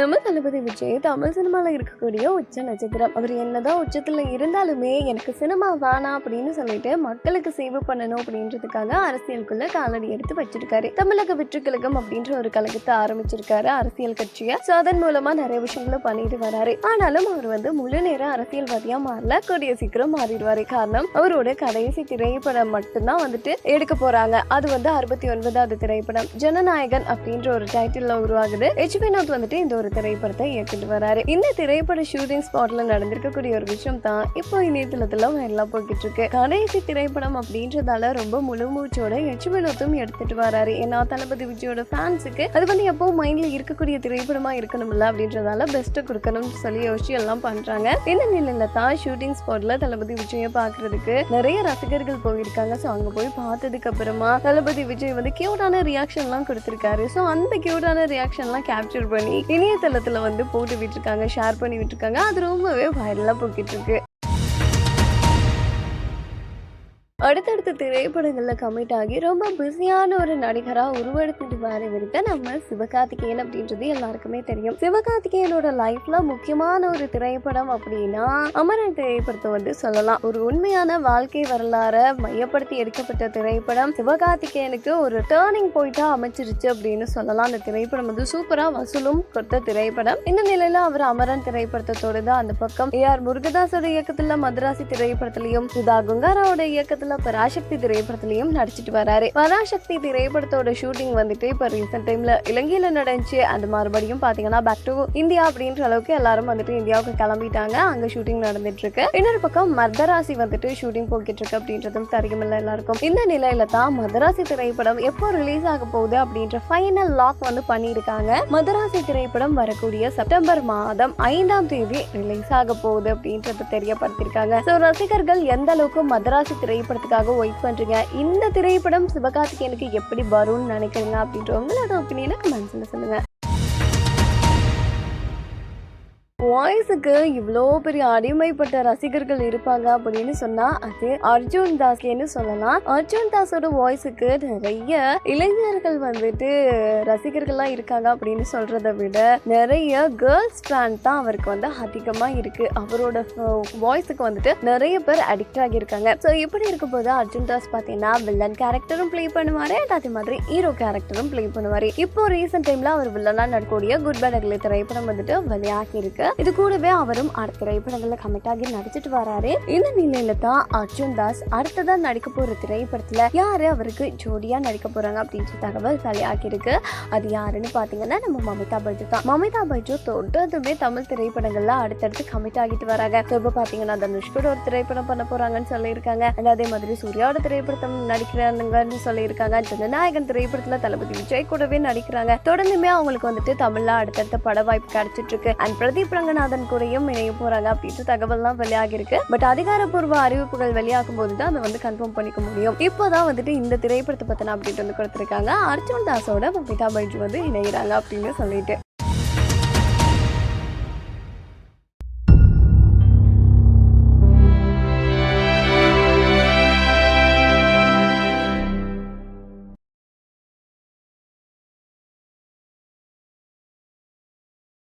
நம்ம தளபதி விஜய் தமிழ் சினிமாவில் இருக்கக்கூடிய உச்ச நட்சத்திரம். அவர் என்னதான் உச்சத்தில் இருந்தாலுமே எனக்கு சினிமா வேணாம் அப்படின்னு சொல்லிட்டு மக்களுக்கு சேவை பண்ணணும் அப்படின்றதுக்காக அரசியலுக்குள்ள காலடி எடுத்து வச்சிருக்காரு. தமிழக வெற்றி கழகம் அப்படின்ற ஒரு கழகத்தை ஆரம்பிச்சிருக்காரு அரசியல் கட்சியை. ஸோ அதன் மூலமா நிறைய விஷயங்களை பண்ணிட்டு வராரு. ஆனாலும் அவர் வந்து முழு நேர அரசியல்வாதியா மாறல கூடிய சீக்கிரம் மாறிடுவாரு. காரணம் அவரோட கடைசி திரைப்படம் மட்டும்தான் வந்துட்டு எடுக்க போறாங்க. அது வந்து அறுபத்தி ஒன்பதாவது திரைப்படம் ஜனநாயகன் அப்படின்ற ஒரு டைட்டில் உருவாகுது. எச் வினோத் வந்துட்டு இந்த ஒரு திரைப்படத்தை இயக்கிட்டு வராரு. இந்த திரைப்பட ஷூட்டிங் ஸ்பாட்ல நடந்திருக்கக்கூடிய ஒரு விஷயம் தான் இப்போ இணையதளத்துல வைரலா போய்கிட்டு இருக்கு. கடைசி திரைப்படம் அப்படின்றதால ரொம்ப முழுமூச்சோட மூச்சோட வினோத்தும் எடுத்துட்டு வராரு. ஏன்னா தளபதி விஜயோட ஃபேன்ஸுக்கு அது வந்து எப்பவும் மைண்ட்ல இருக்கக்கூடிய திரைப்படமா இருக்கணும்ல அப்படின்றதால பெஸ்ட் கொடுக்கணும்னு சொல்லி யோசிச்சு எல்லாம் பண்றாங்க. இந்த நிலையில தான் ஷூட்டிங் ஸ்பாட்ல தளபதி விஜயை பாக்குறதுக்கு நிறைய ரசிகர்கள் போயிருக்காங்க. ஸோ அங்க போய் பார்த்ததுக்கு அப்புறமா தளபதி விஜய் வந்து கியூட்டான ரியாக்ஷன்லாம் கொடுத்துருக்காரு. ஸோ அந்த கியூட்டான ரியாக்ஷன்லாம் கேப்சர் பண்ணி இணையதளத்தில் வந்து போட்டு விட்டுருக்காங்க ஷேர் பண்ணி விட்டுருக்காங்க அது ரொம்பவே வைரலா போய்கிட்டு இருக்கு அடுத்தடுத்த திரைப்படங்களில் கமிட் ஆகி ரொம்ப பிஸியான ஒரு நடிகராக உருவெடுத்துட்டு வர வரைக்கும் நம்ம சிவகார்த்திகேயன் அப்படின்றது எல்லாருக்குமே தெரியும். சிவகார்த்திகேயனோட லைஃப்ல முக்கியமான ஒரு திரைப்படம் அப்படின்னா அமரன் திரைப்படத்தை வந்து சொல்லலாம். ஒரு உண்மையான வாழ்க்கை வரலாற மையப்படுத்தி எடுக்கப்பட்ட திரைப்படம் சிவகார்த்திகேயனுக்கு ஒரு டேர்னிங் பாயிண்டா அமைச்சிருச்சு அப்படின்னு சொல்லலாம். அந்த திரைப்படம் வந்து சூப்பரா வசூலும் கொடுத்த திரைப்படம். இந்த நிலையில அவர் அமரன் திரைப்படத்தை தொடர்ந்து அந்த பக்கம். ஏ ஆர் முருகதாசோட இயக்கத்துல மதராசி திரைப்படத்திலையும் சுதா குங்காராவோட இயக்கத்துல பராசக்தி திரைப்படத்துலையும் நடிச்சிட்டு வராரு. பராசக்தி திரைப்படத்தோட ஷூட்டிங் வந்துட்டு இப்போ ரீசெண்ட் டைம்ல இலங்கையில் நடந்துச்சு. அது மறுபடியும் பாத்தீங்கன்னா பேக் டு இந்தியா அப்படின்ற அளவுக்கு எல்லாரும் வந்துட்டு இந்தியாவுக்கு கிளம்பிட்டாங்க. அங்க ஷூட்டிங் நடந்துட்டு இருக்கு இன்னொரு பக்கம் மதராசி வந்துட்டு ஷூட்டிங் போய்கிட்டு இருக்கு அப்படின்றதும் தெரியுமில்ல எல்லாருக்கும். இந்த நிலையில தான் மதராசி திரைப்படம் எப்போ ரிலீஸ் ஆக போகுது அப்படின்ற ஃபைனல் லாக் வந்து பண்ணியிருக்காங்க. மதராசி திரைப்படம் வரக்கூடிய செப்டம்பர் மாதம் ஐந்தாம் தேதி ரிலீஸ் ஆக போகுது அப்படின்றத தெரியப்படுத்திருக்காங்க ஸோ ரசிகர்கள் எந்த அளவுக்கு மதராசி திரைப்படம் திரைப்படத்துக்காக வெயிட் பண்ணுறீங்க இந்த திரைப்படம் சிவகார்த்திகேயனுக்கு எப்படி வரும்னு நினைக்கிறீங்க அப்படின்ற உங்களோட ஒப்பீனியனை கமெண்ட்ஸில் சொல்லுங்க. வாய்ஸுக்கு இவ்வளோ பெரிய அடிமைப்பட்ட ரசிகர்கள் இருப்பாங்க அப்படின்னு சொன்னா அது அர்ஜுன் தாஸ்கேன்னு சொல்லலாம். அர்ஜுன் தாஸோட வாய்ஸுக்கு நிறைய இளைஞர்கள் வந்துட்டு ரசிகர்கள்லாம் இருக்காங்க அப்படின்னு சொல்றதை விட நிறைய கேர்ள்ஸ் ஃபேன் தான் அவருக்கு வந்து அதிகமாக இருக்கு. அவரோட வாய்ஸுக்கு வந்துட்டு நிறைய பேர் அடிக்ட் ஆகியிருக்காங்க. ஸோ இப்படி இருக்கும்போது அர்ஜுன் தாஸ் பார்த்தீங்கன்னா வில்லன் கேரக்டரும் ப்ளே பண்ணுவாரு. அதே மாதிரி ஹீரோ கேரக்டரும் ப்ளே பண்ணுவாரு. இப்போ ரீசெண்ட் டைம்ல அவர் வில்லனா நடக்கக்கூடிய குட் பேட் திரைப்படம் வந்துட்டு வெளியாகி இருக்கு. இது கூடவே அவரும் அடுத்த திரைப்படங்கள்ல கமிட் ஆகி நடிச்சிட்டு வராரு. இந்த நிலையில தான் அர்ஜுன் தாஸ் அடுத்ததா நடிக்க போற திரைப்படத்துல யாரு அவருக்கு ஜோடியா நடிக்க போறாங்க அப்படின்ற தகவல் வெளியாகி இருக்கு அது யாருன்னு பாத்தீங்கன்னா நம்ம மமிதா பைஜு தான். மமிதா பைஜு தொடர்ந்துமே தமிழ் திரைப்படங்கள்ல அடுத்தடுத்து கமிட் ஆகிட்டு வராங்க. So, இப்ப பாத்தீங்கன்னா தனுஷ்கோட ஒரு திரைப்படம் பண்ண போறாங்கன்னு சொல்லியிருக்காங்க. அண்ட் அதே மாதிரி சூர்யாவோட திரைப்படத்தை நடிக்கிறாங்கன்னு சொல்லியிருக்காங்க. ஜனநாயகன் திரைப்படத்துல தளபதி விஜய் கூடவே நடிக்கிறாங்க. தொடர்ந்துமே அவங்களுக்கு வந்துட்டு தமிழ்ல அடுத்தடுத்த பட வாய்ப்பு கிடைச்சிட்டு இருக்கு. அண்ட் பிரதீப் ரங்கநாதன் கூடயும் இணைய போறாங்க அப்படின்ற தகவல்லாம் வெளியாகிருக்கு பட் அதிகாரப்பூர்வ அறிவிப்புகள் வெளியாகும் போது தான் அதை வந்து கன்ஃபார்ம் பண்ணிக்க முடியும். இப்போதான் வந்துட்டு இந்த திரைப்படத்தை பத்தின அப்படின்ட்டு வந்து கொடுத்திருக்காங்க. அர்ஜுன் தாஸோட பபிதா பைஜு வந்து இணைகிறாங்க அப்படின்னு சொல்லிட்டு.